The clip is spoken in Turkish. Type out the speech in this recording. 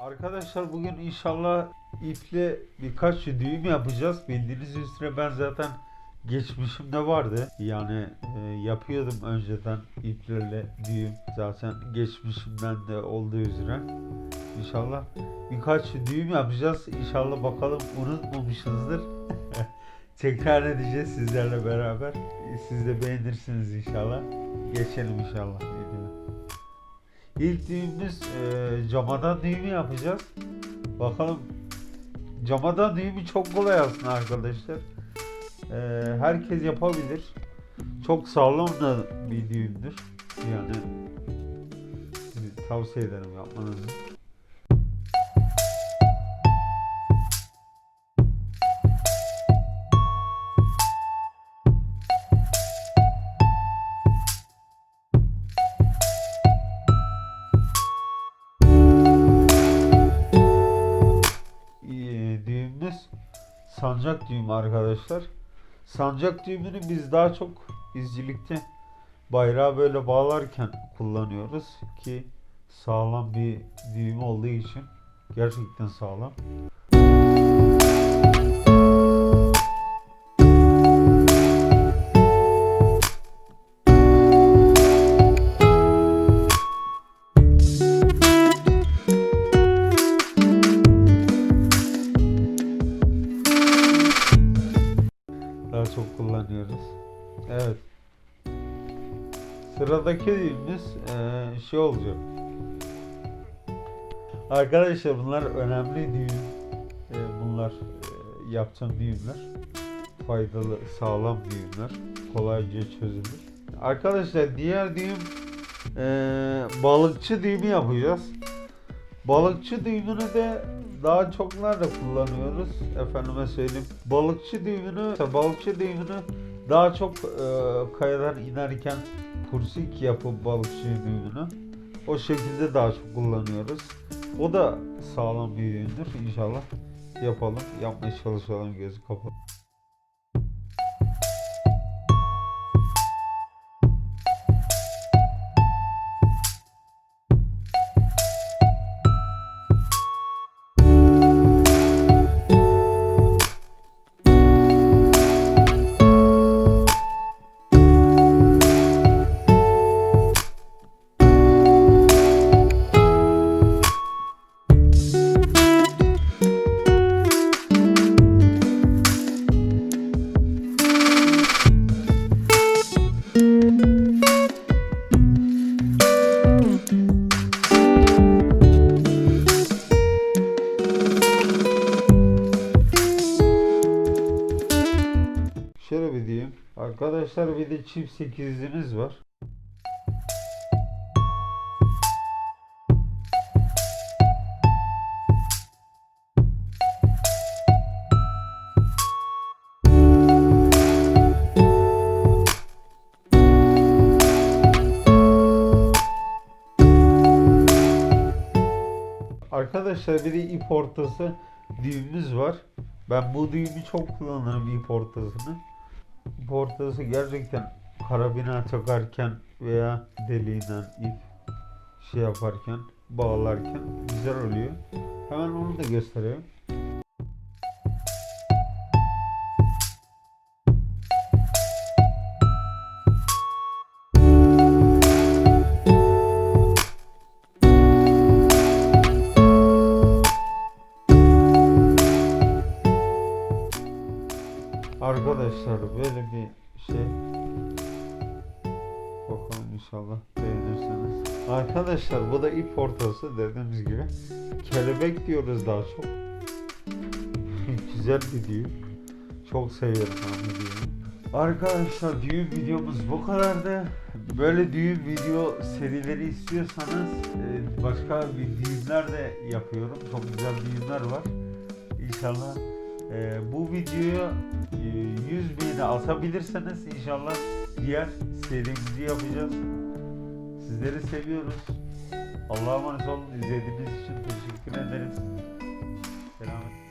Arkadaşlar bugün inşallah iple birkaç düğüm yapacağız. Bildiğiniz üzere ben zaten geçmişimde vardı. Yani e, yapıyordum önceden iplerle düğüm. Zaten geçmişimden de olduğu üzere. İnşallah birkaç düğüm yapacağız. İnşallah bakalım unutmamışızdır. Tekrar edeceğiz sizlerle beraber. Siz de beğenirsiniz inşallah. Geçelim inşallah. İlk düğümümüz e, camadan düğümü yapacağız. Bakalım camadan düğümü çok kolay aslında arkadaşlar. E, herkes yapabilir. Çok sağlam da bir düğümdür. Yani tavsiye ederim yapmanızı. Düğümümüz sancak düğümü arkadaşlar. Sancak düğümünü biz daha çok izcilikte bayrağı böyle bağlarken kullanıyoruz ki sağlam bir düğüm olduğu için gerçekten sağlam. Kullanıyoruz. Evet. Sıradaki düğümümüz eee, şey olacak. Arkadaşlar bunlar önemli düğüm. Eee, bunlar eee, yapacağım düğümler. Faydalı, sağlam düğümler. Kolayca çözülür. Arkadaşlar diğer düğüm eee, balıkçı düğümü yapacağız. Balıkçı düğümünü de daha çok nerede kullanıyoruz? Efendime söyleyeyim. Balıkçı düğümünü, balıkçı düğümünü daha çok e, kayadan inerken kursik yapıp balıkçı düğümünü o şekilde daha çok kullanıyoruz. O da sağlam bir düğümdür. İnşallah yapalım. Yapmaya çalışalım gözü kapalı. Arkadaşlar bir de çift sekizimiz var. Arkadaşlar bir de ip ortası düğümümüz var. Ben bu düğümü çok kullanırım ip ortasını. İp ortası gerçekten karabina takarken veya deliğinden ip şey yaparken, bağlarken güzel oluyor. Hemen onu da göstereyim. Arkadaşlar böyle bir şey bakalım inşallah beğenirsiniz. Arkadaşlar bu da ip ortası dediğimiz gibi. Kelebek diyoruz daha çok. Güzel bir düğüm. Çok seviyorum ben bu. Arkadaşlar düğün videomuz bu kadardı. Böyle düğün video serileri istiyorsanız e, başka bir düğünler de yapıyorum. Çok güzel düğünler var. İnşallah e, bu videoyu e, 100 bini atabilirseniz inşallah diğer serimizi yapacağız. Sizleri seviyoruz. Allah'a emanet olun. İzlediğiniz için teşekkür ederiz. Selamet.